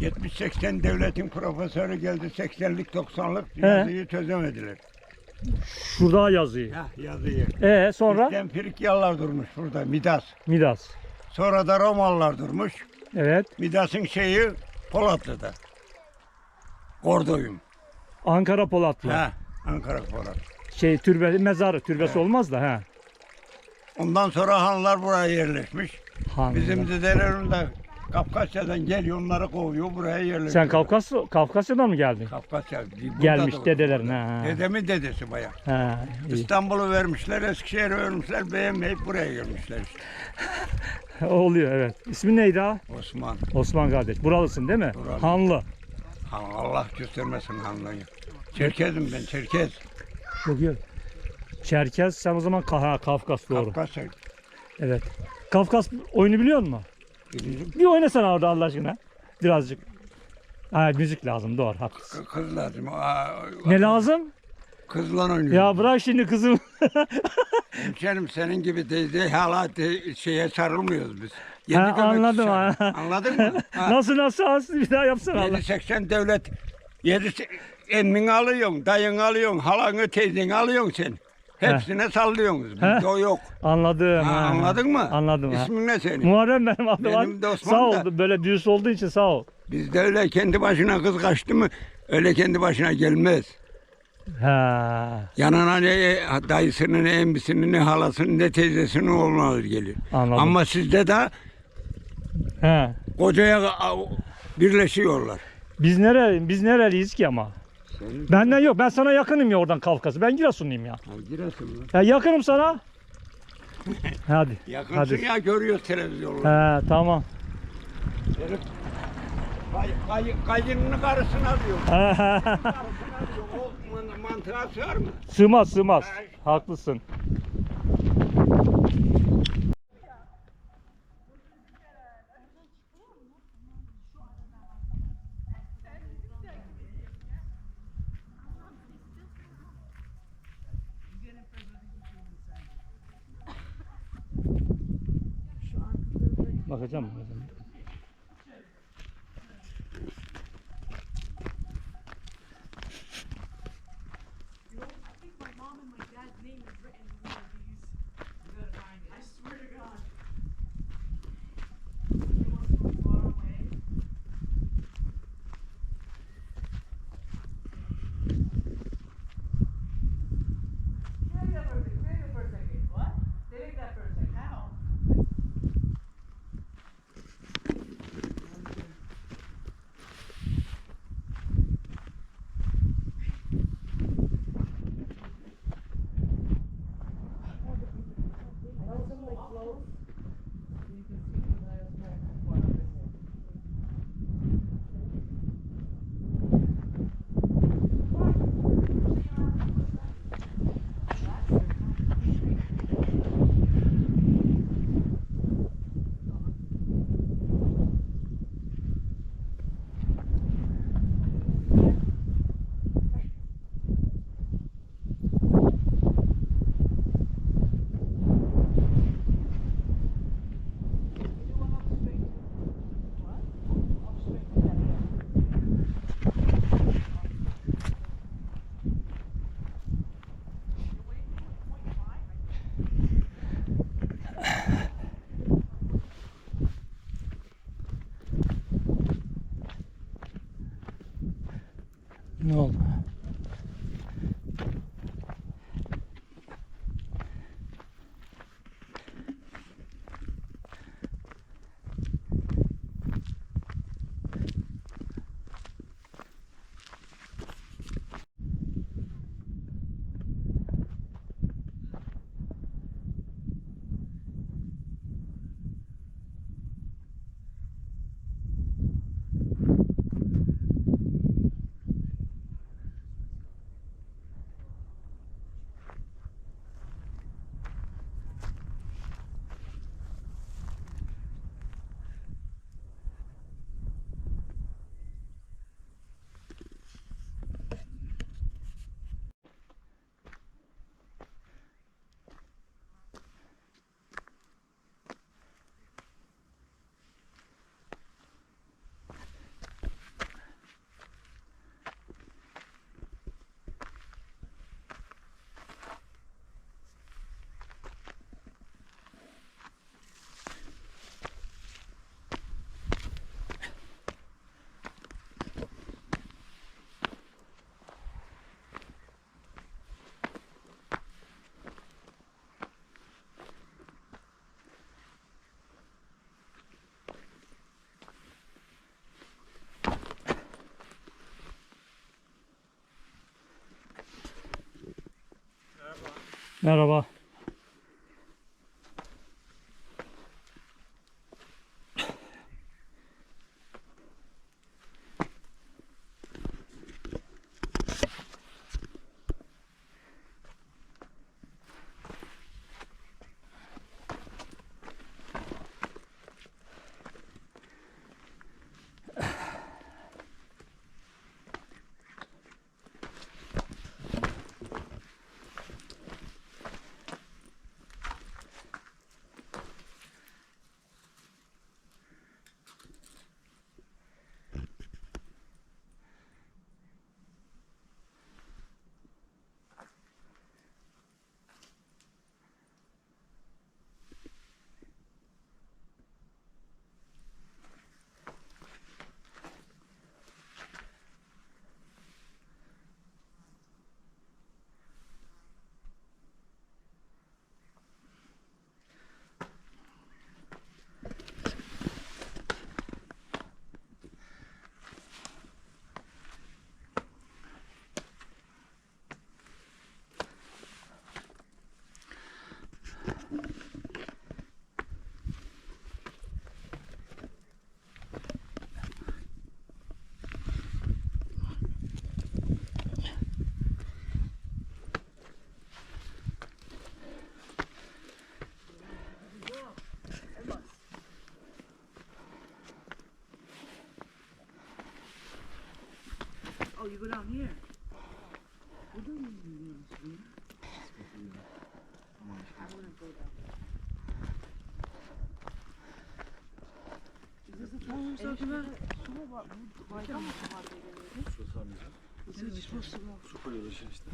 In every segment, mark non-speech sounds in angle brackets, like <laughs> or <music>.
70-80 devletin profesörü geldi 80'lik 90'lık yazıyı çözemediler. Şurada yazıyı. Heh, yazıyı. E sonra İlkten Frikyalılar durmuş burada Midas. Midas. Sonra da Romalılar durmuş. Evet. Midas'ın şeyi Polatlı'da. Ordoyum. Ankara Polatlı. Ha, Ankara Polat. Şey türbe mezarı türbesi olmaz da ha. Ondan sonra hanlar buraya yerleşmiş. Han. Bizim dedelerim de Kafkasya'dan geliyor onları kovuyor buraya yerleşiyor. Sen Kafkas Kafkasya'dan mı geldin? Kafkasya. burada Gelmiş doğdu. dedelerin ha. Dedemin dedesi bayağı. Ha. iyi. İstanbul'u vermişler, Eskişehir'i vermişler, beğenmeyip buraya gelmişler işte. <laughs> Oluyor evet. İsmin neydi ha? Osman. Osman kardeş. Buralısın değil mi? Buralıyım. Hanlı. Ha, Allah göstermesin hanlayı. Çerkezim ben, Çerkez. Çok iyi. Çerkez sen o zaman Ka- Kafkas doğru. Kafkasya. Evet. Kafkas oyunu biliyor musun? Bir oynasana orada Allah aşkına. Birazcık. Ha müzik lazım doğru haklısın. kı- kız lazım. Aa, Ne lazım? Kızla oynuyor. Ya bırak şimdi kızım. <laughs> Hemşerim senin gibi teyze hala de, şeye sarılmıyoruz biz. Yedi Ha, göbek anladım, ha. Anladın mı? <laughs> Ha, nasıl nasıl aslı bir daha yapsana Allah. 7-80 devlet. 7 emmin alıyorsun, dayın alıyorsun, halanı teyzeni alıyorsun sen. Hepsine sallıyorsunuz. Bizde o yok. Anladım. Ha, ha. anladın mı? Anladım. ha. İsmin ne senin? Muharrem benim adım. Benim de Osman Sağ ol. da. Böyle düz olduğu için sağ ol. Bizde öyle kendi başına kız kaçtı mı öyle kendi başına gelmez. Ha. Yanına ne dayısının, ne embisinin, ne halasının, ne teyzesinin oğlunu alır gelir. Anladım. Ama sizde de He. kocaya a- birleşiyorlar. Biz nere biz nereliyiz ki ama? Benden yok. Ben sana yakınım ya oradan Kafkas'a. Ben Giresunluyum ya. Ha, Giresun lan. Ya yakınım sana. <laughs> Hadi. Yakınsın Hadi. ya görüyoruz televizyonda. He tamam. Herif kay, kay, kayınını karısına diyor. Karısına diyor. O man- mantığa sığar mı? sığmaz sığmaz. Haklısın. 我在这 Merhaba. Oh, you go down here. Is this the town we're talking about? Is it supposed to go? Su koyuyorlar işte işte.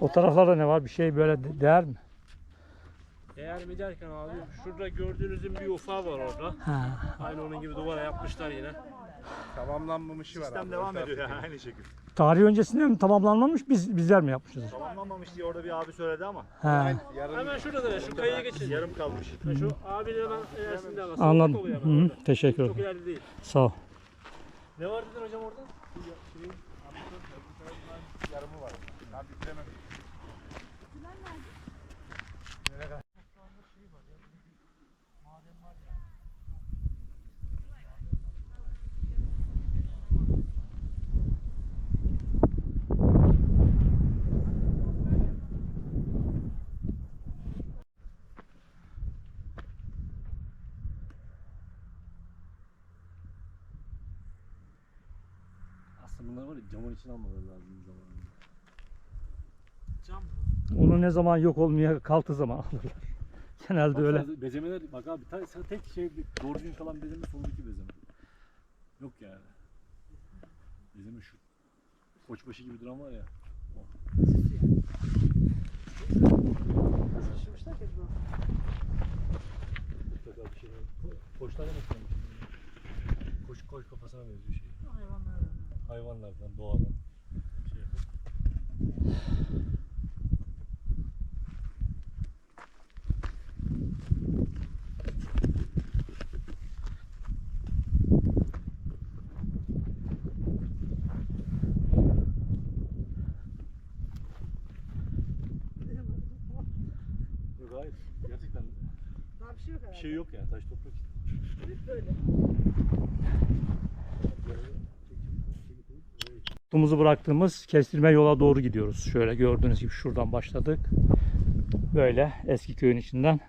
O taraflarda ne var? Bir şey böyle de- değer mi? Eğer mi derken abi şurada gördüğünüzün bir ufağı var orada. Ha. Aynı onun gibi duvara yapmışlar yine. Tamamlanmamışı var Sistem devam ediyor yani aynı şekilde. Tarih öncesinde mi tamamlanmamış biz bizler mi yapmışız? Tamamlanmamış diye orada bir abi söyledi ama Ha. Hemen şurada da şu kayaya geçin. yarım kalmış. Ha, Şu abinin hemen ilerisinde ama. Anladım. Oluyor Hı hemen hı, orada. teşekkür Çok ederim. ileride değil. Sağ ol. Ne var dedin hocam orada? Yarımı var. Daha bitiremedim. Aslında bunlar var ya camın içine almaları lazım zamanında. Cam. Onu ne zaman yok olmaya kalktığı zaman alırlar. <laughs> Genelde öyle. Bezemeler bak abi tek şey doğru düzgün kalan bezeme soldaki bezeme. Yok yani. Bezeme şu. Koçbaşı gibi duran var ya. Bu. Mutlaka bir şey var. Koçlardan etkilenmiş. Koç, koç kafasına benziyor şey. Hayvanlar. Hayvanlardan, doğadan. Şey yapıp. Yok hayır. Gerçekten Daha bir şey yok yani. Taş toprak böyle. Tumuzu bıraktığımız kestirme yola doğru gidiyoruz. Şöyle gördüğünüz gibi şuradan başladık. Böyle eski köyün içinden.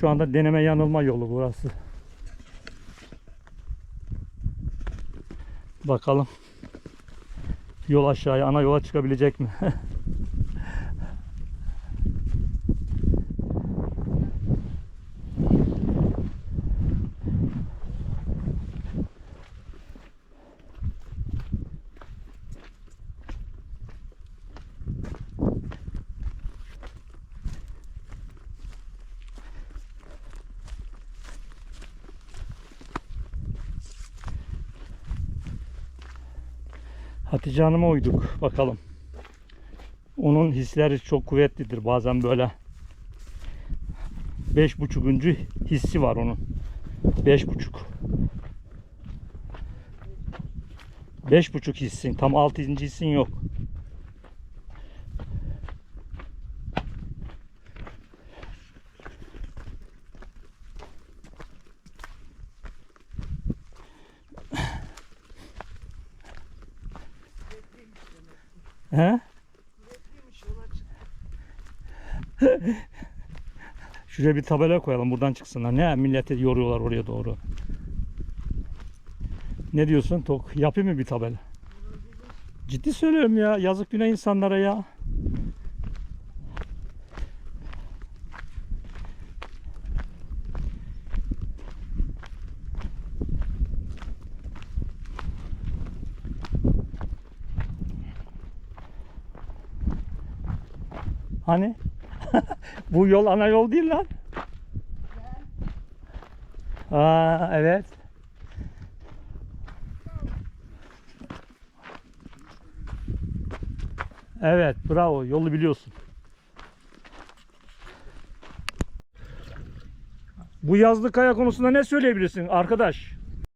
Şu anda deneme yanılma yolu burası. Bakalım yol aşağıya ana yola çıkabilecek mi? <laughs> Hatice Hanım'a uyduk. Bakalım. Onun hisleri çok kuvvetlidir. Bazen böyle beş buçukuncu hissi var onun. Beş buçuk. Beş buçuk hissin. Tam altıncı hissin yok. He? Şuraya bir tabela koyalım buradan çıksınlar. Ne milleti yoruyorlar oraya doğru. Ne diyorsun Tok? Yapayım mı bir tabela? Ciddi söylüyorum ya. Yazık günah insanlara ya. Hani? <laughs> Bu yol ana yol değil lan. Aa evet. Evet bravo yolu biliyorsun. Bu yazlık kaya konusunda ne söyleyebilirsin arkadaş?